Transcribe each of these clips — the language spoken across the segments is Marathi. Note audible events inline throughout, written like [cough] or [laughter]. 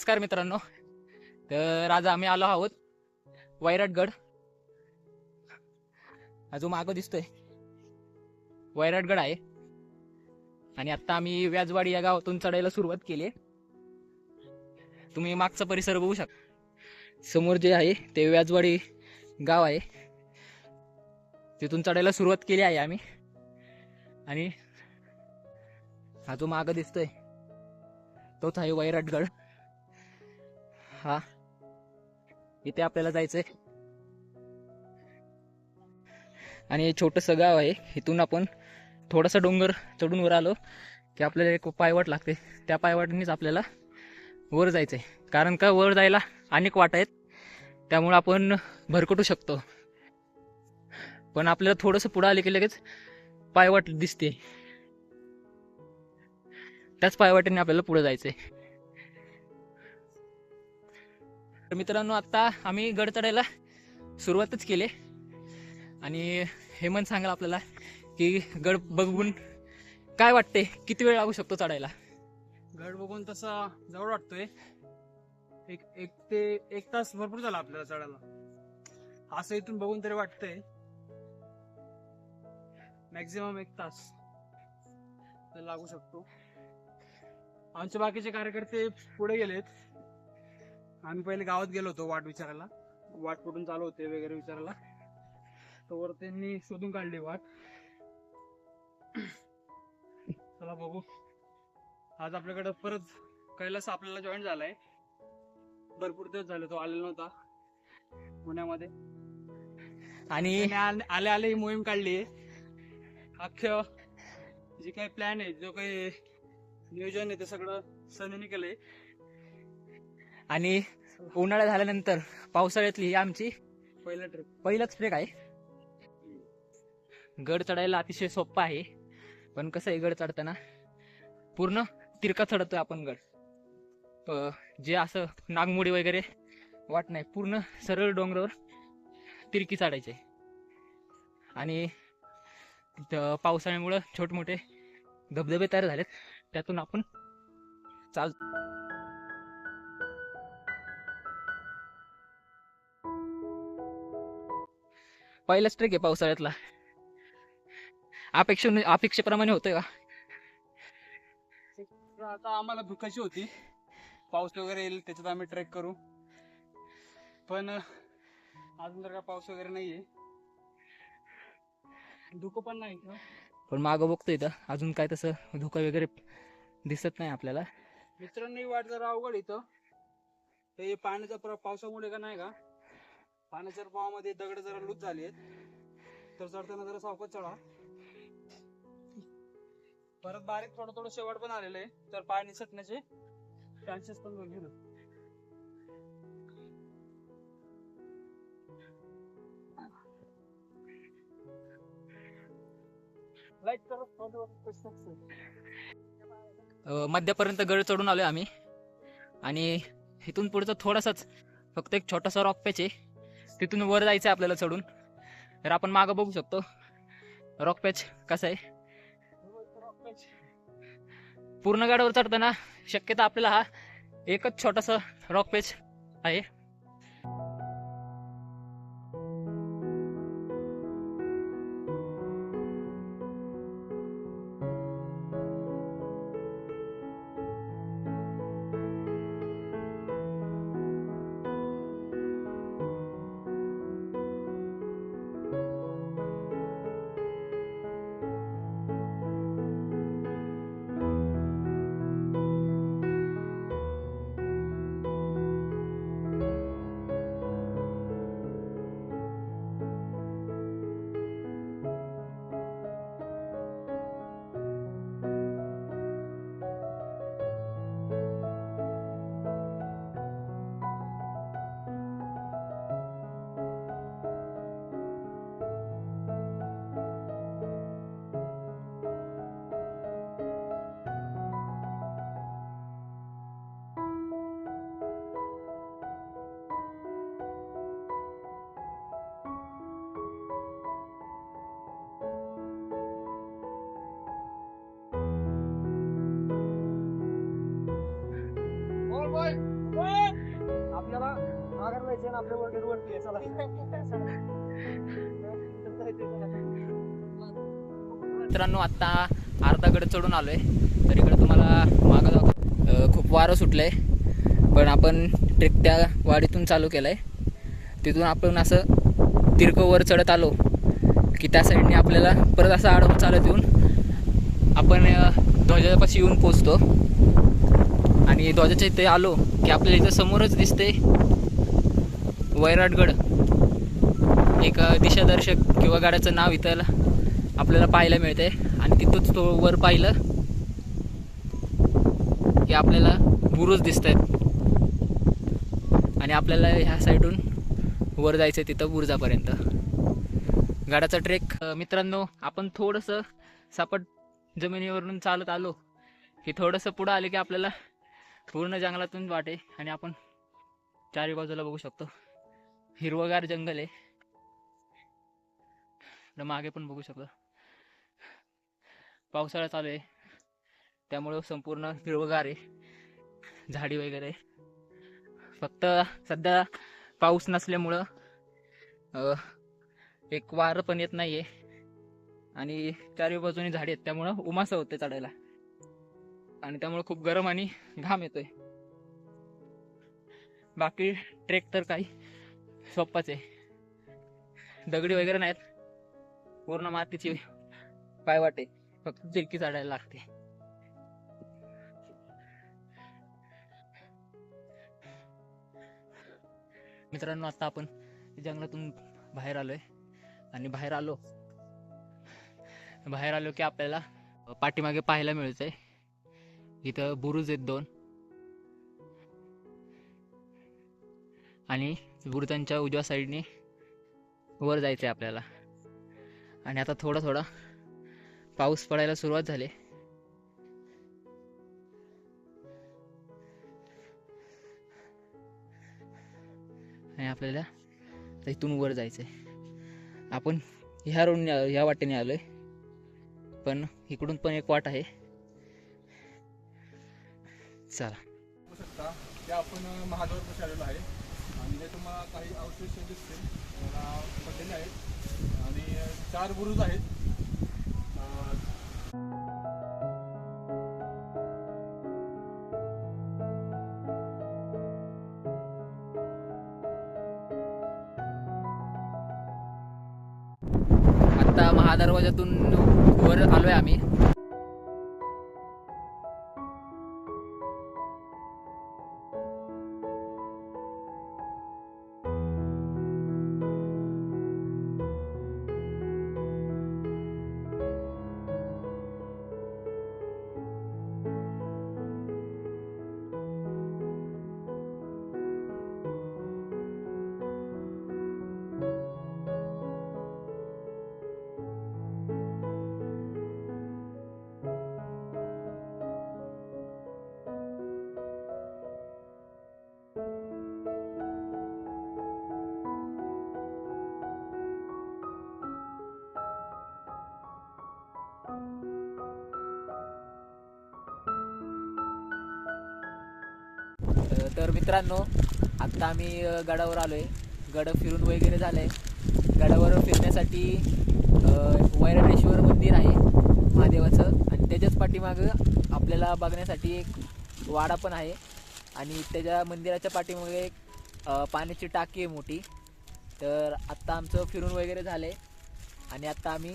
नमस्कार मित्रांनो. तर आज आम्ही आलो आहोत वैराटगड. अजून जो मागं दिसतोय. वैराटगड आहे. आणि आता आम्ही व्याजवाडी या गावातून चढायला सुरुवात केली आहे. तुम्ही मागचा परिसर बघू शकता समोर जे आहे ते व्याजवाडी गाव आहे. तिथून चढायला सुरुवात केली आहे आम्ही. आणि हा जो मागं दिसतोय. तोच आहे वैराटगड. हा. इथे आपल्याला जायचंय. आणि हे छोटंसं गाव आहे. इथून आपण थोडासा डोंगर चढून वर आलो की आपल्याला एक पायवाट लागते. त्या पायवाटीनेच आपल्याला वर जायचंय. कारण का वर जायला अनेक वाट आहेत. त्यामुळे आपण भरकटू शकतो. पण आपल्याला थोडंसं पुढं आले की लगेच पायवाट दिसते. त्याच पायवाटेने आपल्याला पुढे जायचंय. तर मित्रांनो आता आम्ही गड चढायला सुरुवातच केली. आणि हेमंत सांगाल आपल्याला की गड बघून काय वाटते किती वेळ लागू शकतो चढायला? गड बघून तसा जवळ वाटतोय. एक एक ते एक तास भरपूर झाला आपल्याला चढायला. असं इथून बघून तरी वाटतंय. मॅक्झिमम एक तास लागू शकतो. आमचे बाकीचे कार्यकर्ते पुढे गेलेत. आम्ही पहिले गावात गेलो होतो वाट विचारायला. वाट कुठून चालू होते वगैरे विचारायला. तोवर त्यांनी शोधून काढली वाट. चला बघू. आज आपल्याकडे परत कैलास आपल्याला जॉईन झालाय. भरपूर दिवस झाले तो आलेला नव्हता. पुण्यामध्ये. आणि आले आले ही मोहीम काढली. अख्ख्य जे काही प्लॅन आहे जो काही नियोजन आहे ते सगळं सनीने केलंय. आणि उन्हाळा झाल्यानंतर पावसाळ्यातली ही आमची पहिला ट्रिप पहिलाच ट्रेक आहे. गड चढायला अतिशय सोपं आहे. पण कसं आहे गड चढताना? पूर्ण तिरका चढतोय आपण गड. जे असं नागमोडी वगैरे वाट नाही पूर्ण सरळ डोंगरावर तिरकी चढायचे आणि पावसाळ्यामुळं छोटमोठे धबधबे तयार झालेत. त्यातून आपण चाल पहिलाच ट्रेक आहे पावसाळ्यातला. अपेक्षा अपेक्षेप्रमाणे होतोय का? आता आम्हाला भूकाची होती? पाऊस वगैरे येईल त्याच्यात आम्ही ट्रेक करू. पण अजून तर काय पाऊस वगैरे नाहीये. धुकं पण नाही. पण मागं बघतोय इथं. अजून काय तसं धोका वगैरे दिसत नाही आपल्याला. मित्रांनी वाट जरा अवघड इथं. हे पाण्याच्या प्र- पावसामुळे का नाही का? पाण्याच्या पावामध्ये दगड जरा लूज झाले तर चढताना जरा सावकाश चढा. परत बारीक थोडं थोडं शेवट पण आलेलं आहे तर पाय निसटण्याचे चान्सेस पण घेऊ लाइट मध्यापर्यंत गड चढून आलोय आम्ही. आणि इथून पुढचा थोडासाच फक्त एक छोटासा रॉक पॅच आहे. तिथून वर जायचं आहे आपल्याला चढून. तर आपण मागं बघू शकतो. रॉक पॅच कसा आहे? पूर्ण गाडावर चढताना शक्यता आपल्याला हा एकच छोटासा रॉक पॅच आहे. मित्रांनो आता अर्धा गड चढून आलोय. तर इकडे तुम्हाला मागं खूप वारं सुटलंय. पण आपण ट्रेक त्या वाडीतून चालू केलंय. तिथून आपण असं दीर्घ वर चढत आलो की त्या साईडने आपल्याला परत असं आडवून चालत येऊन आपण ध्वजापाशी येऊन पोचतो आणि ध्वजाच्या इथे आलो की आपल्याला इथं समोरच दिसते वैराटगड. एक दिशादर्शक किंवा गाड्याचं नाव इथं आपल्याला पाहायला मिळते आणि तिथंच तो वर पाहिलं की आपल्याला बुरुज दिसत आहेत आणि आपल्याला ह्या साईडून वर जायचं आहे तिथं बुरुजापर्यंत. गाड्याचा ट्रेक मित्रांनो आपण थोडंसं सापट जमिनीवरून चालत आलो की थोडंसं पुढं आले की आपल्याला पूर्ण जंगलातून वाटे आणि आपण चारी बाजूला बघू शकतो. हिरवगार जंगल आहे. मागे पण बघू शकतो. पावसाळा चालू आहे. त्यामुळं संपूर्ण हिरवगार आहे. झाडी वगैरे. फक्त सध्या पाऊस नसल्यामुळं एक वारं पण येत नाही आहे आणि चारी बाजूनी झाडी आहेत. त्यामुळं उमासं होते चढायला. आणि त्यामुळे खूप गरम आणि घाम येतोय. बाकी ट्रेक तर काही सोप्पाच आहे. दगडी वगैरे नाहीत. पूर्ण मातीची पाय वाटे फक्त चिरकी चढायला लागते. मित्रांनो आता आपण जंगलातून बाहेर आलोय. आणि बाहेर आलो. बाहेर आलो की आपल्याला पाठीमागे पाहायला मिळतंय. इथं बुरुज आहेत दोन. आणि बुरुजांच्या उजव्या साईडने वर जायचं आहे आपल्याला. आणि आता थोडा थोडा पाऊस पडायला सुरुवात झाली. आणि आपल्याला इथून वर जायचंय. आपण ह्या रोडने ह्या वाटेने आलोय. पण इकडून पण एक वाट आहे. चला. शकता ते आपण महादेवापाशी आलेलो आहे. आणि हे तुम्हाला काही अवशेष दिसतील. पडलेले आहेत. आणि चार बुरुज आहेत. आता महादरवाजातून वर आलोय आम्ही. तर मित्रांनो आत्ता आम्ही गडावर आलो आहे गड फिरून वगैरे झालं आहे गडावर फिरण्यासाठी वैरणेश्वर मंदिर आहे महादेवाचं. आणि त्याच्याच पाठीमागं आपल्याला बघण्यासाठी एक वाडा पण आहे. आणि त्याच्या मंदिराच्या पाठीमागे एक पाण्याची टाकी आहे मोठी. तर आत्ता आमचं फिरून वगैरे झालं आहे आणि आत्ता आम्ही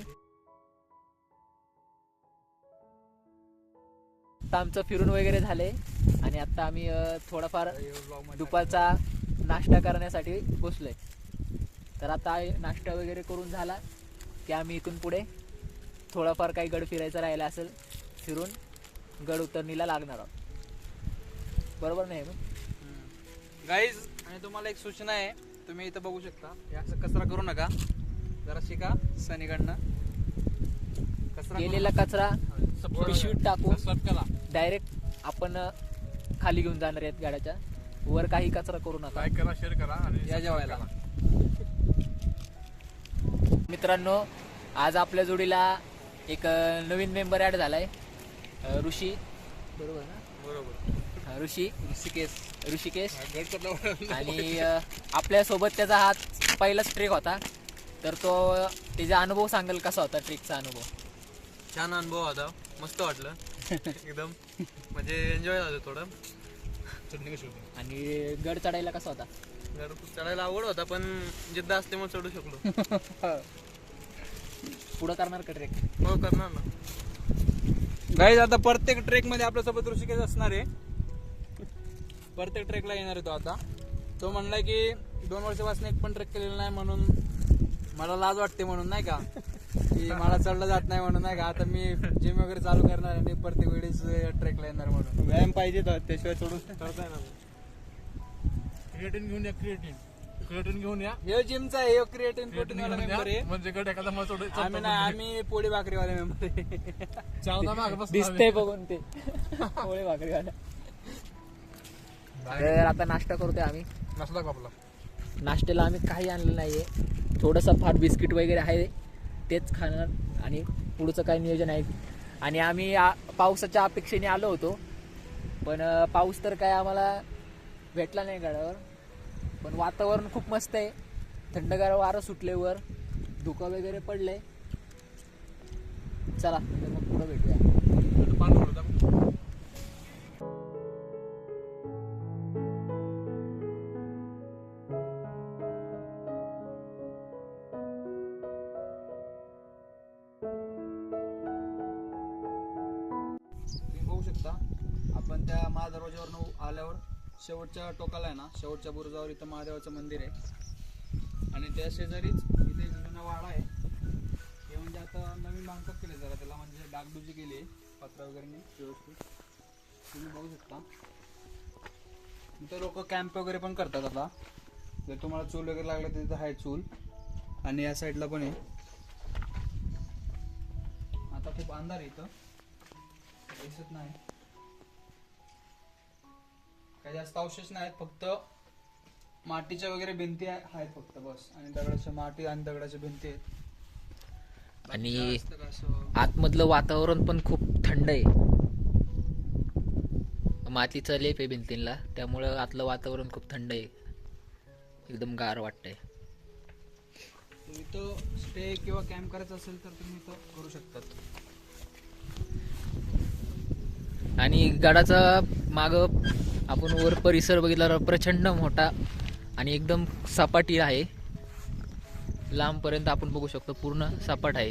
आत्ता आमचं फिरून वगैरे झालंय. आणि आता आम्ही थोडाफार दुपारचा नाश्ता करण्यासाठी बसलोय. तर आता नाश्ता वगैरे करून झाला की आम्ही इथून पुढे थोडाफार काही गड फिरायचं राहिला असेल फिरून गड उतरणीला लागणार आहोत. बरोबर नाही मग गाईज आणि तुम्हाला एक सूचना आहे तुम्ही इथं बघू शकता. हे असं कचरा करू नका. जरा शिका सनीकडनं. कचरा केलेला कचरा पिशवीत टाकून subscribe करा. डायरेक्ट आपण खाली घेऊन जाणार आहेत गाड्याच्या. वर काही कचरा करू नका. लाईक करा शेअर करा आणि या जेवायला. मित्रांनो आज आपल्या जोडीला एक नवीन मेंबर ॲड झालाय. अ, ऋषी. बरोबर ना? बरोबर. हा, ऋषी. ऋषिकेश. ऋषिकेश. [laughs] आणि आपल्यासोबत त्याचा हा पहिलाच ट्रेक होता. तर तो त्याचा अनुभव सांगेल कसा होता ट्रेकचा अनुभव? छान अनुभव होता. मस्त वाटलं. [laughs] एकदम. म्हणजे एन्जॉय झालं थोडं. चढणी कशी होती आणि गड चढायला कसा होता? गड चढायला आवड होता पण जिद्द असल्यामुळे चढू शकलो. पुढं करणार का ट्रेक हो करणार ना. गाईज आता प्रत्येक ट्रेकमध्ये आपल्यासोबत ऋषिकेश असणार आहे. प्रत्येक ट्रेकला येणार आहे तो आता. तो म्हणलाय की दोन वर्षापासून एक पण ट्रेक केलेला नाही म्हणून मला लाज वाटते म्हणून नाही का? की मला चढलं जात नाही म्हणून नाही का आता मी जिम वगैरे चालू करणार आणि प्रत्येक वेळेस ट्रेकला येणार म्हणून. व्यायाम पाहिजे त्याशिवाय चढू चढता येणार क्रिएटिन घेऊन या क्रिएटिन क्रिएटिन घेऊन या. हे जिमचा आहे क्रिएटिन प्रोटीन क्रिएटिन वाला मेंबर या. आहे म्हणजे गड एखादा मग आम्ही नाही आम्ही पोळी भाकरीवाले मेंबर आहे. चावदा मागे बस दिसतंय बघून ते. पोळे भाकरी वाला. तर आता नाश्ता करतोय आम्ही. नसला का आपला. नाश्त्याला आम्ही काही आणलं नाहीये. थोडंसं फार बिस्किट वगैरे आहे. तेच खाणार आणि पुढचं काय नियोजन आहे. आणि आम्ही आ- पावसाच्या अपेक्षेने आलो होतो. पण पाऊस तर काय आम्हाला भेटला नाही गडावर. पण वातावरण खूप मस्त आहे. थंडगार वारं सुटलेवर धुकं वगैरे पडलंय. चला तर मग पुढं भेटूया. शेवटच्या टोकाला आहे ना शेवटच्या बुरुजावर इथं महादेवाचं मंदिर आहे. आणि त्या शेजारीच इथे एक जुना वाडा आहे. हे म्हणजे आता नवीन बांधकाम केले जरा त्याला म्हणजे डागडुजी केली आहे पत्रा वगैरे व्यवस्थित. तुम्ही बघू शकता. इथं लोक कॅम्प वगैरे पण करतात आता. जर तुम्हाला चूल वगैरे लागलं तर तिथं आहे चूल. आणि या साईडला पण आहे. आता खूप अंधार आहे इथं. दिसत नाही. काही जास्त अवशेष नाहीत फक्त मातीच्या वगैरे भिंती आहे- आहेत फक्त बस. आणि दगडाच्या माती आणि दगडाच्या भिंती आहेत. आणि आतमधलं वातावरण पण खूप थंड आहे. मातीचं लेप आहे भिंतींना त्यामुळं आतलं वातावरण खूप थंड आहे. एकदम गार वाटतंय. तर इथं स्टे किंवा कॅम्प करायचं असेल तर तुम्ही इथं करू शकतात. आणि गडाचा माग आपण वर परिसर बघितला तर प्रचंड मोठा आणि एकदम सपाटी आहे. लांबपर्यंत आपण बघू शकतो पूर्ण सपाट आहे.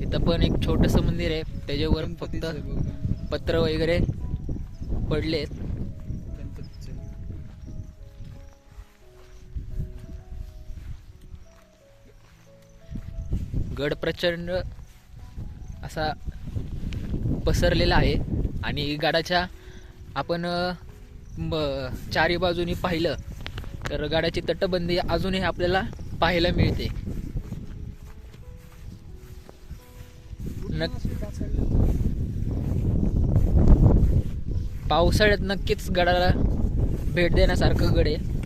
इथं पण एक छोटस मंदिर आहे. त्याच्यावर फक्त पत्र वगैरे पडलेत. गड प्रचंड असा पसरलेला आहे. आणि गडाच्या आपण ब- चारी बाजूनी पाहिलं तर गडाची तटबंदी अजूनही आपल्याला पाहायला मिळते. नक पावसाळ्यात नक्कीच गडाला भेट देण्यासारखं गड आहे.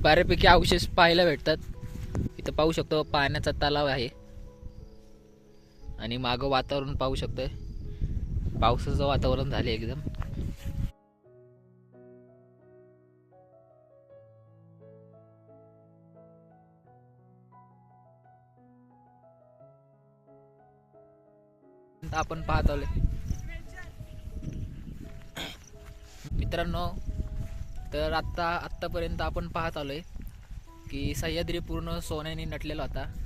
बऱ्यापैकी अवशेष पाहायला भेटतात. इथं पाहू शकतो पाण्याचा तलाव आहे. आणि मागं वातावरण पाहू शकतोय. पावसाचं वातावरण झाले एकदम. आपण पाहत आलोय. मित्रांनो तर आत्ता आत्तापर्यंत आपण पाहत आलोय की सह्याद्री पूर्ण सोन्याने नटलेला होता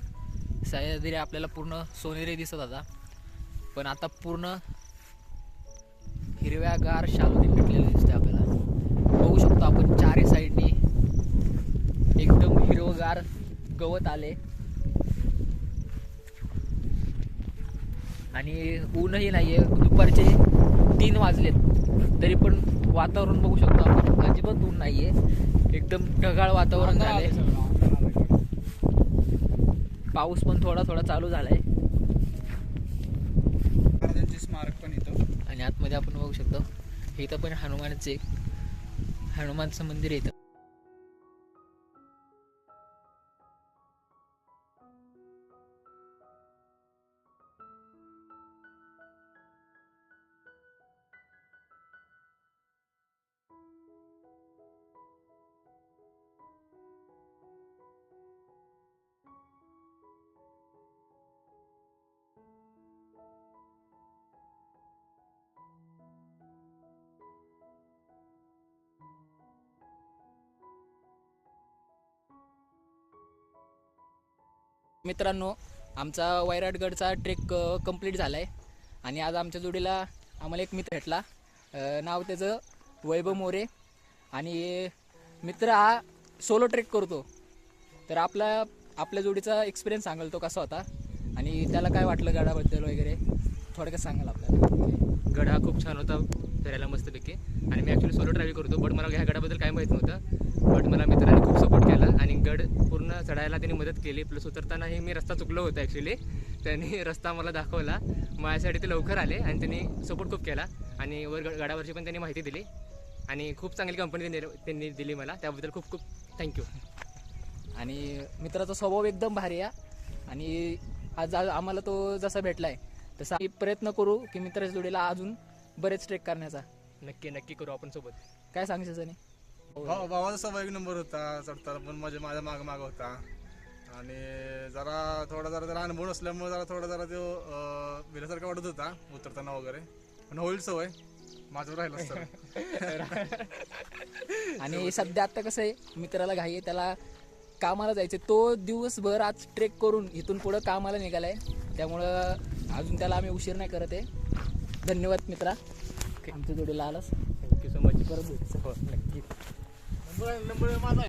सह्याद्री आपल्याला पूर्ण सोनेरी दिसत होता पण आता पूर्ण हिरव्यागार शालूने नटलेलं दिसतंय आपल्याला. बघू शकतो आपण चारी साईडनी एकदम हिरवगार गवत आले. आणि ऊनही नाहीये. दुपारचे तीन वाजलेत. तरी पण वातावरण बघू शकतो आपण. अजिबात ऊन नाहीये. एकदम ढगाळ वातावरण अंधार झालंय आलंय सगळं, अंधार आलंय. पाऊस पण थोडा थोडा चालू झालाय. महाराजांचे स्मारक पण इथं. आणि आतमध्ये आपण बघू शकतो. इथं पण हनुमानचे हनुमानचं मंदिर आहे मित्रांनो आमचा वैराटगडचा ट्रेक कंप्लीट झाला आहे आणि आज आमच्या जोडीला आम्हाला एक मित्र भेटला. नाव त्याचं वैभव मोरे. आणि मित्र हा सोलो ट्रेक करतो. तर आपला आपल्या जोडीचा एक्सपिरियन्स सांगाल तो कसा होता? आणि त्याला काय वाटलं गडाबद्दल वगैरे? थोडक्यात सांगाल आपल्याला. गड हा खूप छान होता फिरायला मस्तपैकी. आणि मी ॲक्च्युली सोलो ट्रॅव्हल करतो बट मला ह्या गडाबद्दल काय माहीत नव्हतं. बट मला मित्रांनी खूप सपोर्ट केला आणि गड पूर्ण चढायला त्यांनी मदत केली. प्लस उतरतानाही मी रस्ता चुकलो होतो ॲक्च्युली त्यांनी [laughs] रस्ता मला दाखवला. माझ्यासाठी ते लवकर आले आणि त्यांनी सपोर्ट खूप केला. आणि वर गडावरची पण त्यांनी माहिती दिली. आणि खूप चांगली कंपनी त्यांनी त्यांनी दिली मला. त्याबद्दल खूप खूप थँक्यू आणि मित्राचा स्वभाव एकदम भारी आहे. आणि आज आम्हाला तो जसा भेटलाय तसा आम्ही प्रयत्न करू की मित्राच्या जोडीला अजून बरेच ट्रेक करण्याचा. नक्की नक्की करू आपण सोबत. काय सांगशील सनी? भाव भावाचा एक नंबर होता चढताना पण माझ्या माझ्या माग माग होता. आणि जरा थोडा जरा त्याला अनुभव नसल्यामुळे जरा थोडा जरा तो अं, भिल्यासारखा वाटत होता उतरताना वगैरे. पण होईल सवय. माझं राहिलं सर [laughs] आणि सध्या आता कसं आहे मित्राला घाई आहे त्याला कामाला जायचं तो दिवसभर आज ट्रेक करून इथून पुढं कामाला निघालाय. त्यामुळं अजून त्याला आम्ही उशीर नाही करत आहे. धन्यवाद मित्रा. आमच्या जोडीला आलास. थँक्यू सो मच परत भेटू. हो नक्की. नंबर नंबर माझा आहे.